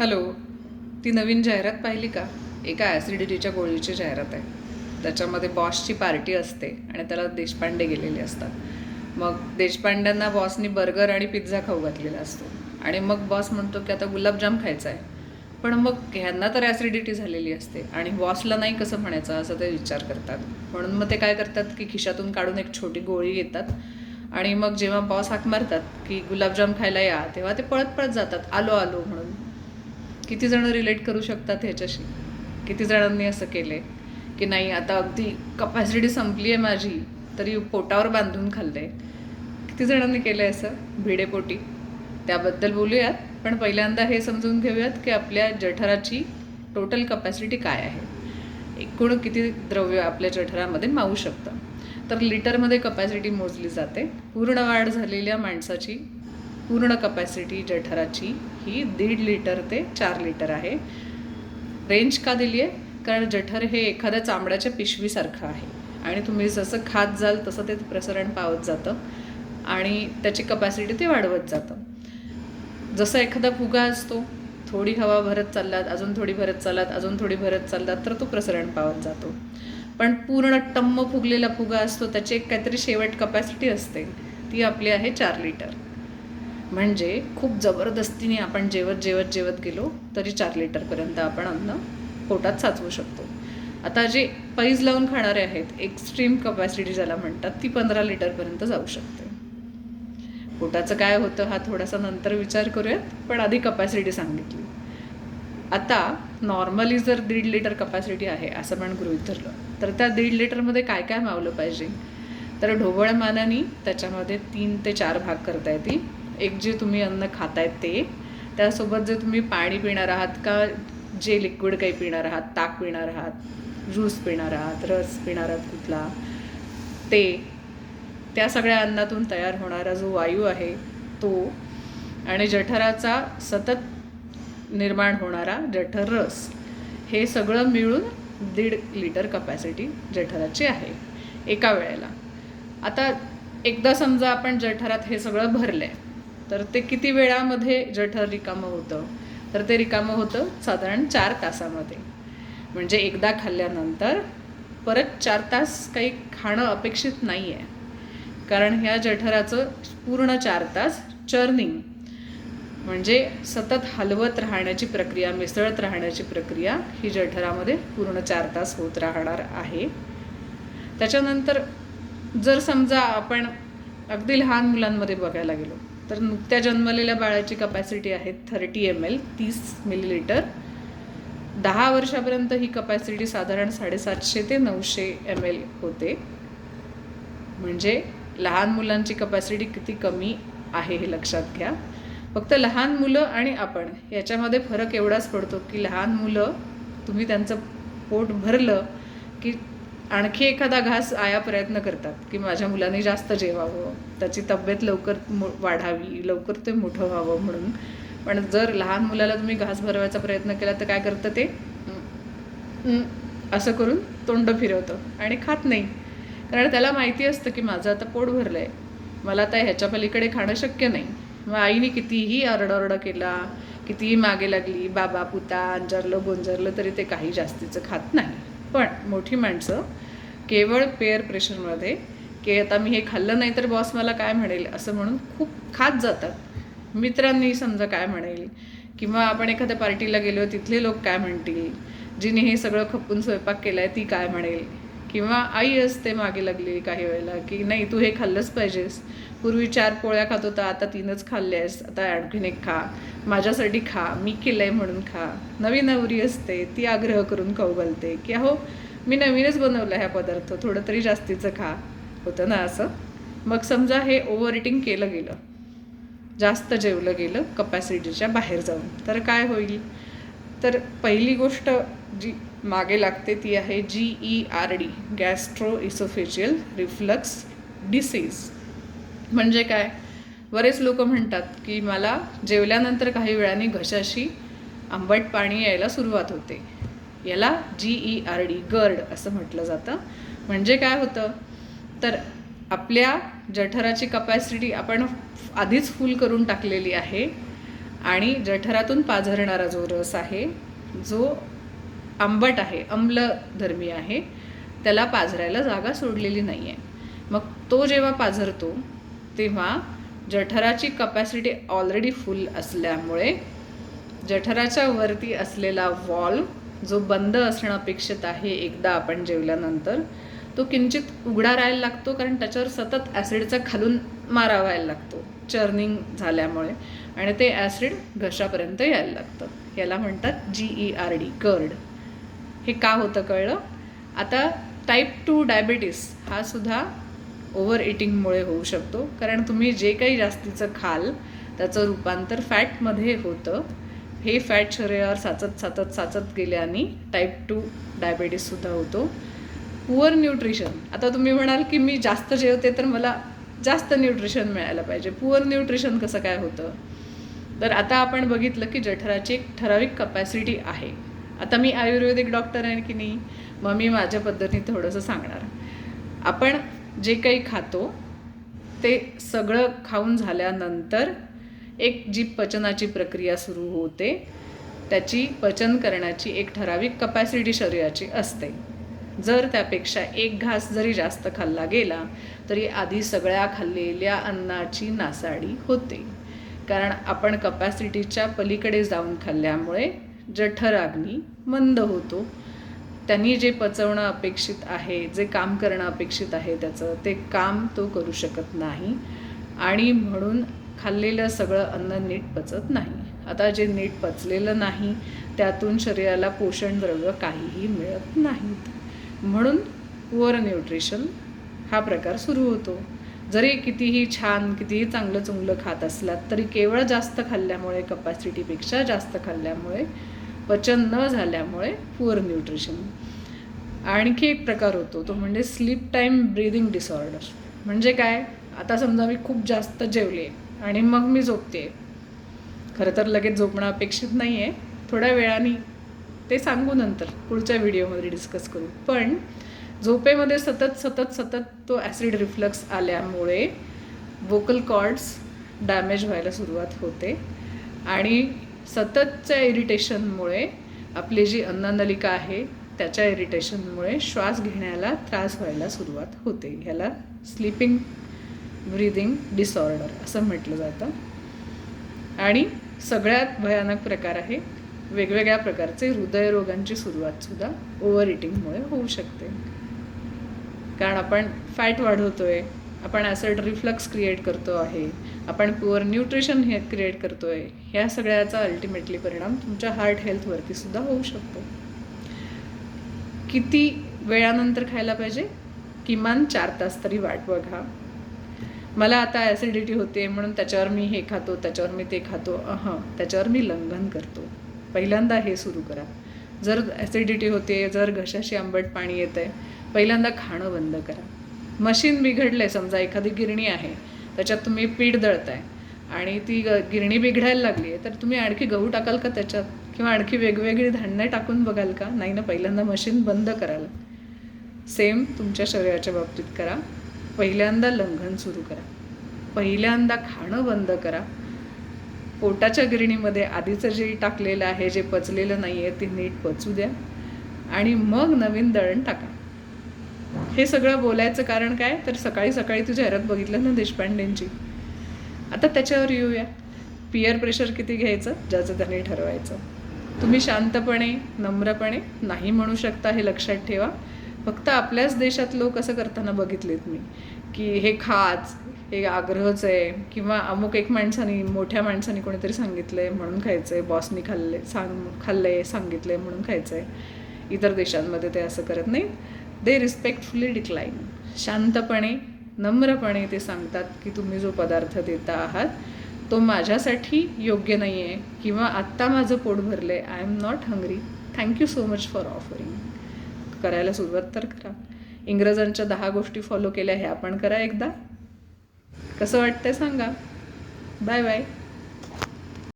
Hello ती नवीन जाहिरात पाहिली का? एका ॲसिडिटीच्या गोळीची जाहिरात आहे. त्याच्यामध्ये बॉसची पार्टी असते आणि त्याला देशपांडे गेलेले असतात. मग देशपांड्यांना बॉसनी बर्गर आणि पिझ्झा खाऊ घातलेला असतो. आणि मग बॉस म्हणतो की आता गुलाबजाम खायचा आहे पण मग ह्यांना तर ॲसिडिटी झालेली असते आणि बॉसला नाही कसं म्हणायचं असं ते विचार करतात. म्हणून मग ते काय करतात की खिशातून काढून एक छोटी गोळी घेतात आणि मग जेव्हा बॉस हाक मारतात की गुलाबजाम खायला या तेव्हा ते पळत पळत जातात. आलो आलो म्हणून. किती जण रिलेट करू शकतात ह्याच्याशी? किती जणांनी असं केले की नाही आता अगदी कपॅसिटी संपली आहे माझी तरी पोटावर बांधून खाल्लंय. किती जणांनी केलं आहे असं? भिडेपोटी. त्याबद्दल बोलूयात पण पहिल्यांदा हे समजून घेऊयात की आपल्या जठराची टोटल कपॅसिटी काय आहे. एकूण किती द्रव्य आपल्या जठरामध्ये मावू शकतं? तर लिटरमध्ये कपॅसिटी मोजली जाते. पूर्ण वाढ झालेल्या माणसाची पूर्ण कपॅसिटी जठराची ही दीड लिटर ते चार लिटर आहे. रेंज का दिली आहे? कारण जठर हे एखाद्या चामड्याच्या पिशवीसारखं आहे. आणि तुम्ही जसं खात जाल तसं ते प्रसरण पावत जातं. आणि त्याची कपॅसिटी ते वाढवत जातं. जसं एखादा फुगा असतो थोडी हवा भरत चाललात अजून थोडी भरत चाललात अजून थोडी भरत चाललात तर तो प्रसरण पावत जातो. पण पूर्ण टम्म फुगलेला फुगा असतो त्याची एक काहीतरी शेवट कपॅसिटी असते. ती आपली आहे चार लिटर म्हणजे खूप जबरदस्तीने आपण जेवत जेवत जेवत गेलो तरी चार लिटरपर्यंत आपण अन्न पोटात साचवू शकतो. आता जे पैज लावून खाणारे आहेत एक्स्ट्रीम कपॅसिटी ज्याला म्हणतात ती पंधरा लिटरपर्यंत जाऊ शकते. पोटाचं काय होतं हा थोडासा नंतर विचार करूयात पण आधी कपॅसिटी सांगितली. आता नॉर्मली जर दीड लिटर कपॅसिटी आहे असं पण गृहीत धरलं तर त्या दीड लिटरमध्ये काय काय मावलं पाहिजे? तर ढोबळ मानाने त्याच्यामध्ये तीन ते चार भाग करता येतील. एक जे तुम्ही अन्न खातायत ते त्यासोबत जे तुम्ही पाणी पिणार आहात का जे लिक्विड काही पिणार आहात ताक पिणार आहात ज्यूस पिणार आहात रस पिणार आहात कुठला ते त्या सगळ्या अन्नातून तयार होणारा जो वायू आहे तो आणि जठराचा सतत निर्माण होणारा जठर रस हे सगळं मिळून दीड लिटर कपॅसिटी जठराची आहे एका वेळेला. आता एकदा समजा आपण जठरात हे सगळं भरलं आहे तर ते किती वेळामध्ये जठर रिकामं होतं? तर ते रिकामं होतं साधारण चार तासामध्ये. म्हणजे एकदा खाल्ल्यानंतर परत चार तास काही खाणं अपेक्षित नाही आहे कारण ह्या जठराचं पूर्ण चार तास चर्निंग म्हणजे सतत हलवत राहण्याची प्रक्रिया मिसळत राहण्याची प्रक्रिया ही जठरामध्ये पूर्ण चार तास होत राहणार आहे. त्याच्यानंतर जर समजा आपण अगदी लहान मुलांमध्ये बघायला गेलो तर नुकत्या जन्मलेल्या बाळाची कपॅसिटी आहे थर्टी एम एल तीस मिलीलिटर दहा वर्षापर्यंत ही कपॅसिटी साधारण साडेसातशे ते नऊशे एम एल होते. म्हणजे लहान मुलांची कपॅसिटी किती कमी आहे हे लक्षात घ्या. फक्त लहान मुलं आणि आपण याच्यामध्ये फरक एवढाच पडतो की लहान मुलं तुम्ही त्यांचं पोट भरलं की आणखी एखादा घास आया प्रयत्न करतात की माझ्या मुलाने जास्त जेवावं त्याची तब्येत लवकर वाढावी लवकर ते मोठं व्हावं म्हणून. पण जर लहान मुलाला तुम्ही घास भरवायचा प्रयत्न केला तर काय करतं ते? असं करून तोंड फिरवतं आणि खात नाही. कारण त्याला माहिती असतं की माझं आता पोट भरलं आहे मला आता ह्याच्या पलीकडे खाणं शक्य नाही. मग आईने कितीही आरडाओरडा केला कितीही मागे लागली बाबा पुता अंजारलं गोंजारलं तरी ते काही जास्तीचं खात नाही. पण मोठी माणसं केवळ पेअर प्रेशरमध्ये की आता मी हे खाल्लं नाही तर बॉस मला काय म्हणेल असं म्हणून खूप खात जातात. मित्रांनी समजा काय म्हणेल? किंवा आपण एखाद्या पार्टीला गेलो तिथले लोक काय म्हणतील? जिने हे सगळं खपून स्वयंपाक केला आहे ती काय म्हणेल? किंवा आई असते मागे लागलेली काही वेळेला की नाही तू हे खाल्लंच पाहिजेस. पूर्वी चार पोळ्या खात होता आता तीनच खाल्ल्यास. आता आणखीन एक खा. माझ्यासाठी खा. मी केलं आहे म्हणून खा. नवी नवरी असते ती आग्रह करून खाऊ घालते की अहो मी नवीनच बनवलं ह्या पदार्थ. थोडं तरी जास्तीचं खा. होतं ना असं? मग समजा हे ओव्हर इटिंग केलं गेलं. जास्त जेवलं गेलं कपॅसिटीच्या बाहेर जाऊन. तर काय होईल? तर पहिली गोष्ट जी मागे लागते ती आहे G E R D gastroesophageal reflux disease म्हणजे काय? बरेच लोक म्हणतात की मला जेवल्यानंतर काही वेळाने घशाशी आंबट पाणी यायला सुरुवात होते. याला G E R D GERD असं म्हटलं जातं. म्हणजे काय होतं? तर आपल्या जठराची कपॅसिटी आपण आधीच फुल करून टाकलेली आहे. आणि जठरातून पाझरणारा जो रस आहे जो आंबट आहे अम्लधर्मी आहे त्याला पाझरायला जागा सोडलेली नाही आहे मग तो जेव्हा पाझरतो तेव्हा जठराची कपॅसिटी ऑलरेडी फुल असल्यामुळे जठराच्या वरती असलेला वॉल्व जो बंद असणं अपेक्षित आहे एकदा आपण जेवल्यानंतर तो किंचित उघडा राहायला लागतो कारण त्याच्यावर सतत ॲसिडचा खालून मारावायला लागतो. चर्निंग झाल्यामुळे. आणि ते ॲसिड घशापर्यंत यायला लागतं. याला म्हणतात G E R D GERD हे का होतं कळलं? आता टाईप टू डायबिटीस हा सुद्धा ओव्हर इटिंगमुळे होऊ शकतो. कारण तुम्ही जे काही जास्तीचं खाल त्याचं रूपांतर फॅटमध्ये होतं. हे फॅट शरीरावर साचत साचत साचत गेल्याने टाईप टू डायबिटीससुद्धा होतो. पुअर न्यूट्रिशन आता तुम्ही म्हणाल की मी जास्त जेवते तर मला जास्त न्यूट्रिशन मिळायला पाहिजे. पुअर न्यूट्रिशन कसं काय होतं? तर आता आपण बघितलं की जठराची एक ठराविक कपॅसिटी आहे. आता मी आयुर्वेदिक डॉक्टर आहे की नाही? मग मी माझ्या पद्धतीने थोडंसं सांगणार. आपण जे काही खातो ते सगळं खाऊन झाल्यानंतर एक जी पचनाची प्रक्रिया सुरू होते त्याची पचन करण्याची एक ठराविक कपॅसिटी शरीराची असते. जर त्यापेक्षा एक घास जरी जास्त खाल्ला गेला तरी आधी सगळ्या खाल्लेल्या अन्नाची नासाडी होते. कारण आपण कपॅसिटीच्या पलीकडे जाऊन खाल्ल्यामुळे जठराग्नी मंद होतो. त्यांनी जे पचवणं अपेक्षित आहे जे काम करणं अपेक्षित आहे त्याचं ते काम तो करू शकत नाही. आणि म्हणून खाल्लेलं सगळं अन्न नीट पचत नाही. आता जे नीट पचलेलं नाही त्यातून शरीराला पोषण द्रव्य काहीही मिळत नाहीत. म्हणून पुअर न्यूट्रिशन हा प्रकार सुरू होतो. जरी कितीही छान कितीही चांगलं चुंगलं खात असलात तरी केवळ जास्त खाल्ल्यामुळे कपॅसिटीपेक्षा जास्त खाल्ल्यामुळे पचन न झाल्यामुळे पुअर न्यूट्रिशन आणखी एक प्रकार होतो तो म्हणजे स्लीप टाईम ब्रीदिंग डिसऑर्डर म्हणजे काय? आता समजा मी खूप जास्त जेवले आणि मग मी झोपते. खरं तर लगेच झोपणं अपेक्षित नाही आहे थोड्या वेळाने ते सांगू नंतर पुढच्या व्हिडिओमध्ये डिस्कस करू. पण झोपेमध्ये सतत सतत सतत तो ॲसिड रिफ्लक्स आल्यामुळे वोकल कॉर्ड्स डॅमेज व्हायला सुरुवात होते. आणि सततच्या इरिटेशनमुळे आपली जी अन्ननलिका आहे त्याच्या इरिटेशनमुळे श्वास घेण्याला त्रास व्हायला सुरुवात होते. ह्याला स्लीपिंग ब्रीदिंग डिसऑर्डर असं म्हटलं जातं. आणि सगळ्यात भयानक प्रकार आहे वेगवेगळ्या प्रकारचे हृदयरोगांची सुरुवातसुद्धा ओव्हर इटिंगमुळे होऊ शकते. कारण आपण फॅट वाढवतोय आपण ॲसिड रिफ्लक्स क्रिएट करतो आहे आपण पुअर न्यूट्रिशन हे क्रिएट करतो आहे ह्या सगळ्याचा अल्टिमेटली परिणाम तुमच्या हार्ट हेल्थवरती सुद्धा होऊ शकतो. किती वेळानंतर खायला पाहिजे? किमान चार तास तरी वाट बघा. मला आता ॲसिडिटी होते म्हणून त्याच्यावर मी हे खातो त्याच्यावर मी ते खातो अहं त्याच्यावर मी लंघन करतो. पहिल्यांदा हे सुरू करा. जर ॲसिडिटी होते जर घशाशी आंबट पाणी येतं आहे पहिल्यांदा खाणं बंद करा. मशीन बिघडलं आहे समजा एखादी गिरणी आहे त्याच्यात तुम्ही पीठ दळताय आणि ती ग गिरणी बिघडायला लागली आहे तर तुम्ही आणखी गहू टाकाल का त्याच्यात? किंवा आणखी वेगवेगळी धान्य टाकून बघाल का? नाही ना पहिल्यांदा मशीन बंद कराल. सेम तुमच्या शरीराच्या बाबतीत करा. पहिल्यांदा लंघन सुरू करा. पहिल्यांदा खाणं बंद करा. पोटाच्या गिरणीमध्ये आधीचं जे टाकलेलं आहे जे पचलेलं नाही आहे ते नीट पचू द्या. आणि मग नवीन दळण टाका. हे सगळं बोलायचं कारण काय? तर सकाळी सकाळी तू जाहिरात बघितलं ना देशपांडेंची. आता त्याच्यावर येऊया. पियर प्रेशर किती घ्यायचं? ज्याचं त्याने ठरवायचं. तुम्ही शांतपणे नम्रपणे नाही म्हणू शकता हे लक्षात ठेवा. फक्त आपल्याच देशात लोक असं करताना बघितलेत मी. की हे खाच हे आग्रहच आहे. किंवा अमुक एक माणसाने मोठ्या माणसाने कोणीतरी सांगितलं आहे म्हणून खायचं आहे बॉसनी खाल्ले सांग खाल्लं आहे सांगितलं आहे म्हणून खायचं आहे इतर देशांमध्ये ते असं करत नाही दे रिस्पेक्टफुली डिक्लाईन शांतपणे नम्रपणे ते सांगतात की तुम्ही जो पदार्थ देता आहात तो माझ्यासाठी योग्य नाही आहे किंवा आत्ता माझं पोट भरलं आहे I am not hungry thank you so much for offering करायला सुरुवात तर करा. इंग्रजांच्या दहा गोष्टी फॉलो केल्या ह्या पण करा एकदा. कसं वाटतंय सांगा. Bye bye